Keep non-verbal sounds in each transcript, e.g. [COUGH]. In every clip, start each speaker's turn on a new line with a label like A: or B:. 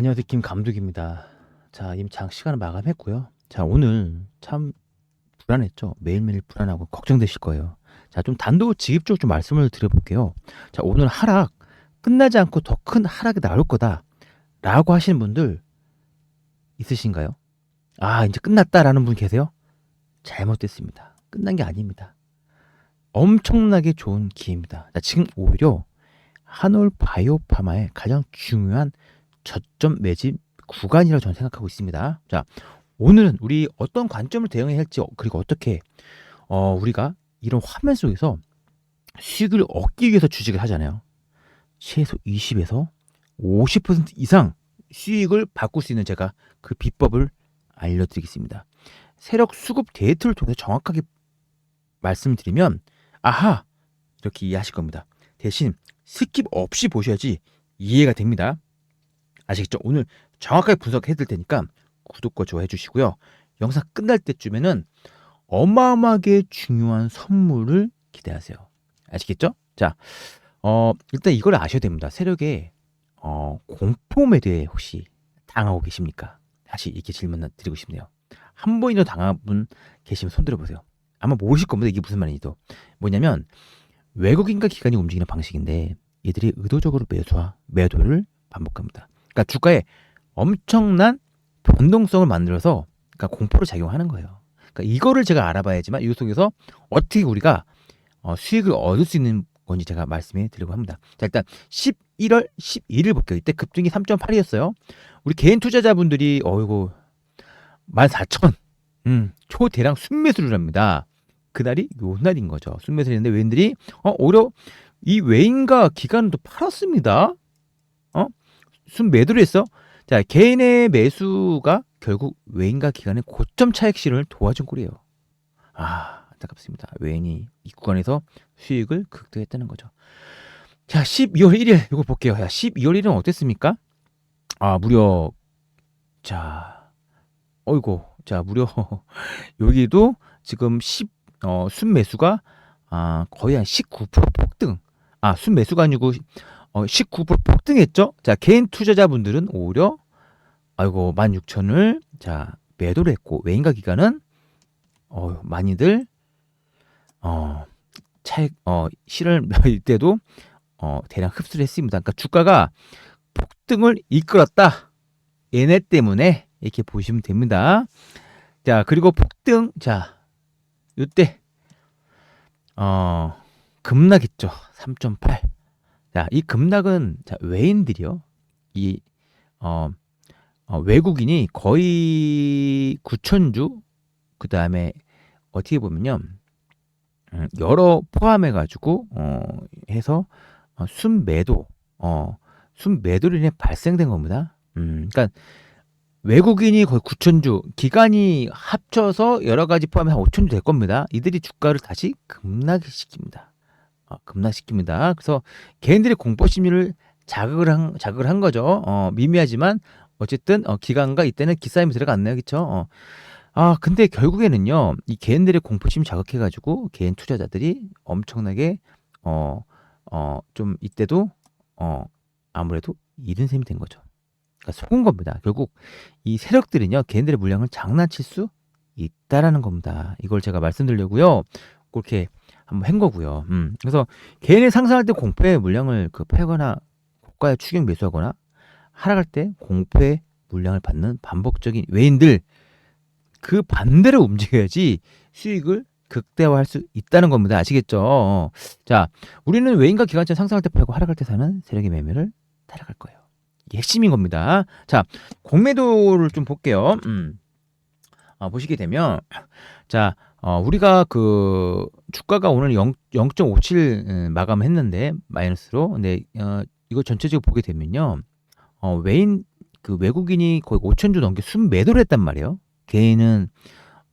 A: 안녕하세요. 김 감독입니다. 자, 이미 장 시간을 마감했고요. 자, 오늘 참 불안했죠. 매일매일 불안하고 걱정되실 거예요. 자, 좀 단도직입적으로 좀 말씀을 드려볼게요. 자, 오늘 하락 끝나지 않고 더 큰 하락이 나올 거다. 라고 하시는 분들 있으신가요? 아, 이제 끝났다라는 분 계세요? 잘못됐습니다. 끝난 게 아닙니다. 엄청나게 좋은 기회입니다. 자, 지금 오히려 한올 바이오파마의 가장 중요한 저점 매집 구간이라고 저는 생각하고 있습니다. 자, 오늘은 우리 어떤 관점을 대응해야 할지 어, 그리고 어떻게 어, 우리가 이런 화면 속에서 수익을 얻기 위해서 주식을 하잖아요. 최소 20에서 50% 이상 수익을 바꿀 수 있는 제가 그 비법을 알려드리겠습니다. 세력 수급 데이터를 통해서 정확하게 말씀드리면 아하 이렇게 이해하실 겁니다. 대신 스킵 없이 보셔야지 이해가 됩니다. 아시겠죠? 오늘 정확하게 분석해 드릴 테니까 구독과 좋아해 주시고요. 영상 끝날 때쯤에는 어마어마하게 중요한 선물을 기대하세요. 아시겠죠? 자, 어, 일단 이걸 아셔야 됩니다. 세력의 어, 공포에 대해 혹시 당하고 계십니까? 다시 이렇게 질문 드리고 싶네요. 한 번이라도 당한 분 계시면 손 들어 보세요. 아마 모르실 겁니다. 이게 무슨 말인지도. 뭐냐면 외국인과 기관이 움직이는 방식인데 이들이 의도적으로 매수와 매도를 반복합니다. 그러니까 주가에 엄청난 변동성을 만들어서 그러니까 공포로 작용하는 거예요. 그러니까 이거를 제가 알아봐야지만 이 속에서 어떻게 우리가 어, 수익을 얻을 수 있는 건지 제가 말씀해 드리려고 합니다. 자, 일단 11월 12일 볼게요. 이때 급등이 3.8이었어요. 우리 개인 투자자분들이 어이구 14,000 음, 초대량 순매수를 합니다. 그날이 요 날인 거죠. 순매수를 했는데 외인들이 어, 오히려 이 외인과 기관도 팔았습니다. 어? 순매도를 했어. 자, 개인의 매수가 결국 외인과 기관의 고점 차익 실현을 도와준 꼴이에요. 아, 안타깝습니다. 외인이 이 구간에서 수익을 극대화했다는 거죠. 자, 12월 1일 이거 볼게요. 야, 12월 1일은 어땠습니까? 아, 무려 자, 어이고, 자, 무려 [LAUGHS] 여기도 지금 10 어, 순매수가 아, 거의 한 19% 폭등. 아, 순매수가 아니고 어, 19% 폭등했죠. 자, 개인 투자자분들은 오히려 아이고 16,000을 자 매도를 했고 외인가 기관은 어, 많이들 어, 차익 어, 실을 이때도 어, 대량 흡수를 했습니다. 그러니까 주가가 폭등을 이끌었다. 얘네 때문에 이렇게 보시면 됩니다. 자, 그리고 폭등 자, 요때 어, 급락했죠. 3.8. 자, 이 급락은 자, 외인들이요. 이 어, 어, 외국인이 거의 9천 주 그다음에 어떻게 보면요. 음, 여러 포함해 가지고 어, 해서 어, 순매도 어, 순매도로 인해 발생된 겁니다. 음, 그러니까 외국인이 거의 9천 주, 기간이 합쳐서 여러 가지 포함해 한 5천 주 될 겁니다. 이들이 주가를 다시 급락시킵니다. 어, 급락시킵니다. 그래서 개인들의 공포 심리를 자극을 한 자극을 한 거죠. 어, 미미하지만 어쨌든 어, 기관과 이때는 기싸움이 들어갔네요, 그렇죠? 어. 아 근데 결국에는요 이 개인들의 공포심 자극해가지고 개인 투자자들이 엄청나게 어 어 좀 이때도 어 아무래도 잃은 셈이 된 거죠. 그러니까 속은 겁니다. 결국 이 세력들은요 개인들의 물량을 장난칠 수 있다라는 겁니다. 이걸 제가 말씀드리려고요. 그렇게 한번 한 거고요. 음. 그래서 개인이 상승할 때 공포의 물량을 그 팔거나 고가에 추격 매수하거나 하락할 때 공포의 물량을 받는 반복적인 외인들 그 반대로 움직여야지 수익을 극대화할 수 있다는 겁니다. 아시겠죠? 자, 우리는 외인과 기관차 상승할 때 팔고 하락할 때 사는 세력의 매매를 따라갈 거예요. 이게 핵심인 겁니다. 자, 공매도를 좀 볼게요. 음. 어, 보시게 되면 자, 어, 우리가 그 주가가 오늘 0, 0.57 음, 마감했는데 마이너스로 근데 어, 이거 전체적으로 보게 되면요. 어, 외인 그 외국인이 거의 5천 주 넘게 순 매도를 했단 말이에요. 개인은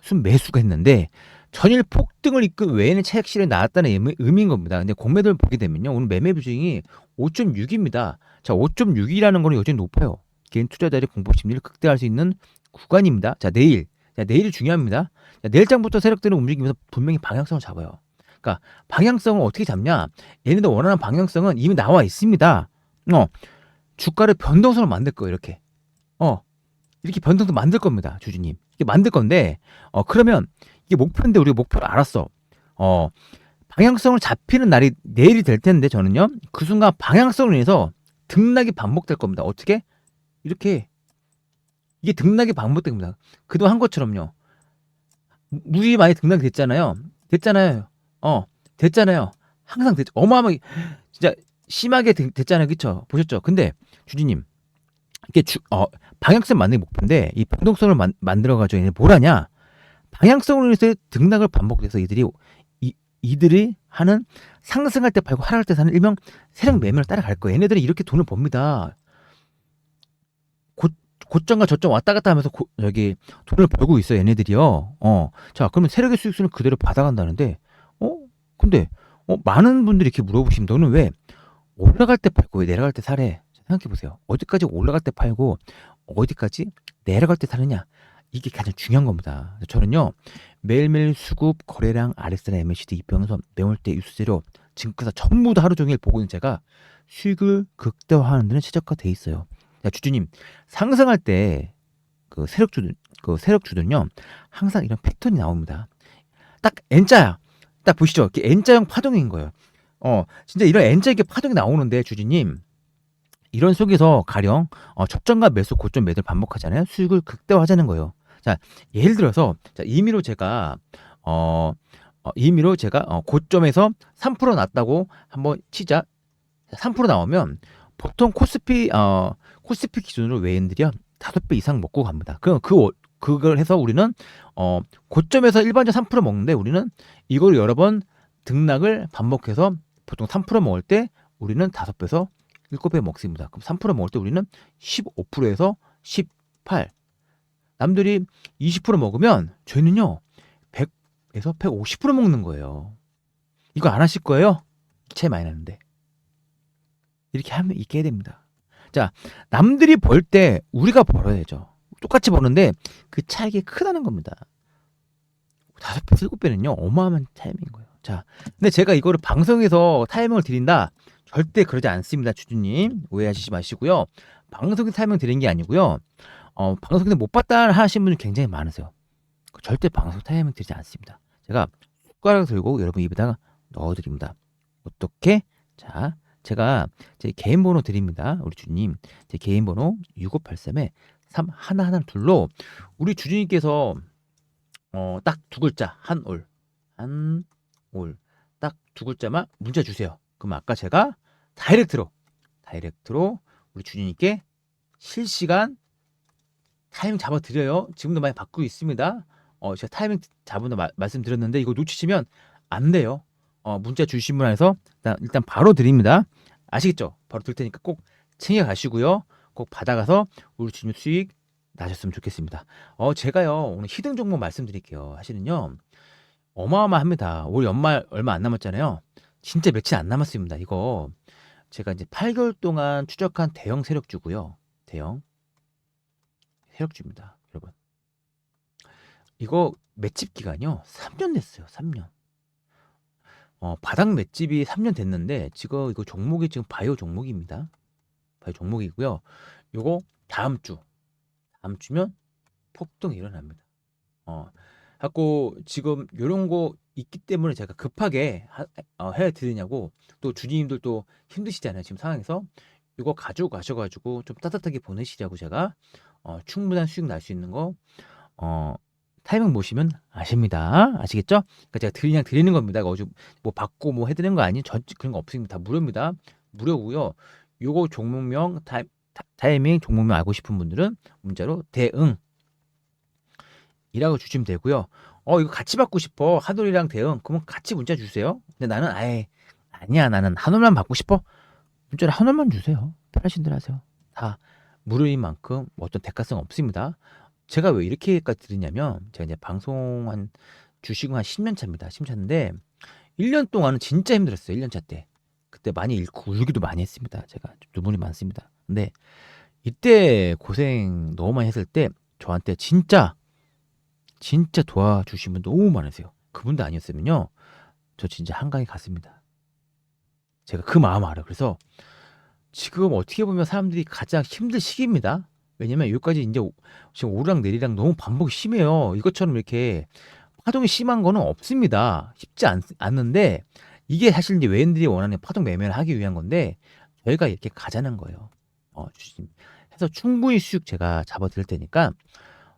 A: 순 매수가 했는데 전일 폭등을 이끈 외에는 차익 실에 나왔다는 의미, 의미인 겁니다. 근데 공매도를 보게 되면요. 오늘 매매 비중이 5.6입니다. 자, 5.6이라는 거는 여전히 높아요. 개인 투자자들의 공포 심리를 극대화할 수 있는 구간입니다. 자, 내일. 자, 내일이 중요합니다. 자, 내일장부터 세력들은 움직이면서 분명히 방향성을 잡아요. 그러니까 방향성을 어떻게 잡냐? 얘네들 원하는 방향성은 이미 나와 있습니다. 어, 주가를 변동성을 만들 거예요. 이렇게 어 이렇게 변동도 만들 겁니다, 주주님. 이게 만들 건데 어 그러면 이게 목표인데 우리가 목표를 알았어. 어 방향성을 잡히는 날이 내일이 될 텐데 저는요 그 순간 방향성을 인해서 등락이 반복될 겁니다. 어떻게? 이렇게 이게 등락이 반복된 겁니다. 그동안 한 것처럼요. 무지 많이 등락이 됐잖아요. 됐잖아요. 어, 됐잖아요. 항상 됐, 어마어마하게 진짜 심하게 되- 됐잖아요. 그쵸? 보셨죠? 근데 주주님 이게 주, 어, 방향성 만드는 게 목표인데 이 변동성을 만, 만들어가지고 얘네 뭘 하냐? 방향성으로 인해서 등락을 반복돼서 이들이 이, 이들이 하는 상승할 때 팔고 하락할 때 사는 일명 세력 매매를 따라갈 거예요. 얘네들은 이렇게 돈을 법니다. 고, 고점과 저점 왔다 갔다 하면서 고, 여기 돈을 벌고 있어요. 얘네들이요. 어, 자 그러면 세력의 수익수는 그대로 받아간다는데, 어, 근데 어, 많은 분들이 이렇게 물어보시면 너는 왜 올라갈 때 팔고 왜 내려갈 때 사래? 생각해 보세요. 어디까지 올라갈 때 팔고 어디까지 내려갈 때 사느냐? 이게 가장 중요한 겁니다. 저는요 매일매일 수급, 거래량, RS나 MACD, 입병선, 매월대, 유수재료, 증권사 전부 다 하루 종일 보고 있는 제가 수익을 극대화하는 데는 최적화돼 있어요. 야, 주주님 상승할 때 그 세력주들 그 세력주들은요 항상 이런 패턴이 나옵니다. 딱 N자야. 딱 보시죠. 이렇게 N자형 파동인 거예요. 어 진짜 이런 N자 이게 파동이 나오는데 주주님 이런 속에서 가령 어, 적정과 매수 고점 매도를 반복하잖아요. 수익을 극대화하자는 거예요. 자 예를 들어서 자 임의로 제가 어, 어 임의로 제가 어, 고점에서 3% 났다고 한번 치자. 3% 나오면 보통 코스피 어 코스피 기준으로 외인들이요 다섯 배 이상 먹고 갑니다. 그, 그, 월- 그걸 해서 우리는, 어, 고점에서 일반적 3% 먹는데 우리는 이걸 여러 번 등락을 반복해서 보통 3% 먹을 때 우리는 다섯 배에서 일곱 배 먹습니다. 그럼 3% 먹을 때 우리는 15%에서 18. 남들이 20% 먹으면 저희는요, 100에서 150% 먹는 거예요. 이거 안 하실 거예요? 차이 많이 나는데. 이렇게 하면 있게 됩니다. 자, 남들이 벌 때 우리가 벌어야죠. 똑같이 버는데 그 차이가 크다는 겁니다. 다섯 배, 일곱 배는요 어마어마한 타이밍인 거예요. 자, 근데 제가 이거를 방송에서 타이밍을 드린다 절대 그러지 않습니다, 주주님 오해하시지 마시고요. 방송에서 타이밍 드린 게 아니고요. 어, 방송에 못 봤다 하시는 분이 굉장히 많으세요. 절대 방송 타이밍 드리지 않습니다. 제가 숟가락 들고 여러분 입에다가 넣어드립니다. 어떻게? 자, 제가 제 개인 번호 드립니다. 우리 주님. 제 개인 번호 6583에 3 하나 하나 둘로 우리 주주님께서 어, 딱 두 글자 한 올 한 올 딱 두 글자만 문자 주세요. 그럼 아까 제가 다이렉트로 다이렉트로 우리 주주님께 실시간 타이밍 잡아 드려요. 지금도 많이 받고 있습니다. 어, 제가 타이밍 잡은다 마- 말씀드렸는데 이거 놓치시면 안 돼요. 어, 문자 주신 분 안에서 일단, 바로 드립니다. 아시겠죠? 바로 들 테니까 꼭 챙겨 가시고요. 꼭 받아가서 우리 주님 수익 나셨으면 좋겠습니다. 어, 제가요, 오늘 히든 종목 말씀드릴게요. 사실은요, 어마어마합니다. 올 연말 얼마 안 남았잖아요. 진짜 며칠 안 남았습니다. 이거 제가 이제 8개월 동안 추적한 대형 세력주고요. 대형 세력주입니다. 여러분. 이거 맷집 기간이요. 3년 됐어요. 3년. 어, 바닥 맷집이 3 년 됐는데 지금 이거 종목이 지금 바이오 종목입니다. 바이오 종목이고요. 요거 다음 주 다음 주면 폭등이 일어납니다. 어, 갖고 지금 요런 거 있기 때문에 제가 급하게 하, 어, 해 드리냐고 또 주님들 또 힘드시잖아요. 지금 상황에서 이거 가지고 가셔 가지고 좀 따뜻하게 보내시라고 제가 어, 충분한 수익 날 수 있는 거 어, 타이밍 보시면 아십니다. 아시겠죠? 그러니까 제가 그냥 드리는 겁니다. 어제 뭐 받고 뭐 해드리는 거 아니? 전 그런 거 없습니다. 다 무료입니다. 무료고요. 요거 종목명 타, 타, 타이밍 종목명 알고 싶은 분들은 문자로 대응 이라고 주시면 되고요. 어 이거 같이 받고 싶어 한올이랑 대응 그러면 같이 문자 주세요. 근데 나는 아예 아니야 나는 한올만 받고 싶어 문자를 한올만 주세요. 편하신 대로 하세요. 다 무료인 만큼 어떤 대가성 없습니다. 제가 왜 이렇게까지 드리냐면 제가 이제 방송 한 주식은 한 10년 차입니다. 10년 차인데 1년 동안은 진짜 힘들었어요. 1년 차 때. 그때 많이 잃고 울기도 많이 했습니다. 제가 눈물이 많습니다. 근데 이때 고생 너무 많이 했을 때 저한테 진짜 진짜 도와주신 분 너무 많으세요. 그분도 아니었으면요. 저 진짜 한강에 갔습니다. 제가 그 마음 알아요. 그래서 지금 어떻게 보면 사람들이 가장 힘들 시기입니다. 왜냐면 여기까지 이제 오- 지금 오르락 내리락 너무 반복이 심해요. 이것처럼 이렇게 파동이 심한 거는 없습니다. 쉽지 않, 않는데 이게 사실 이제 외인들이 원하는 파동 매매를 하기 위한 건데 저희가 이렇게 가자는 거예요. 어, 주심. 해서 충분히 수익 제가 잡아 드릴 테니까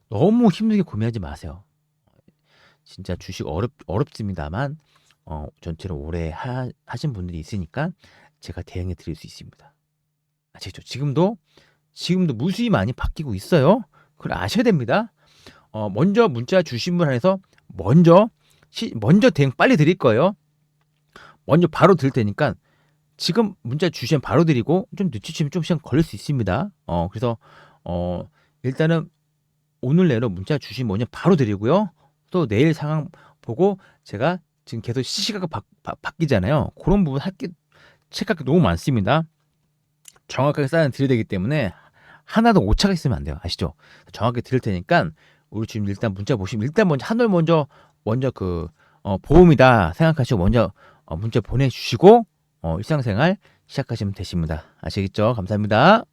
A: 너무 힘들게 고민하지 마세요. 진짜 주식 어렵 어렵습니다만 어, 전체로 오래 하, 하신 분들이 있으니까 제가 대응해 드릴 수 있습니다. 아시죠? 지금도 지금도 무수히 많이 바뀌고 있어요. 그걸 아셔야 됩니다. 어, 먼저 문자 주신 분 안에서 먼저 시, 먼저 대응 빨리 드릴 거예요. 먼저 바로 드릴 테니까 지금 문자 주시면 바로 드리고 좀 늦추시면 좀 시간 걸릴 수 있습니다. 어, 그래서 어, 일단은 오늘 내로 문자 주시면 먼저 바로 드리고요. 또 내일 상황 보고 제가 지금 계속 시시각각 바, 바, 바뀌잖아요. 그런 부분 할게 체크할 게 너무 많습니다. 정확하게 사연 드려야 되기 때문에 하나도 오차가 있으면 안 돼요. 아시죠? 정확하게 드릴 테니까 우리 지금 일단 문자 보시면 일단 먼저 한월 먼저 먼저 그 어, 보험이다 생각하시고 먼저 어, 문자 보내주시고 어, 일상생활 시작하시면 되십니다. 아시겠죠? 감사합니다.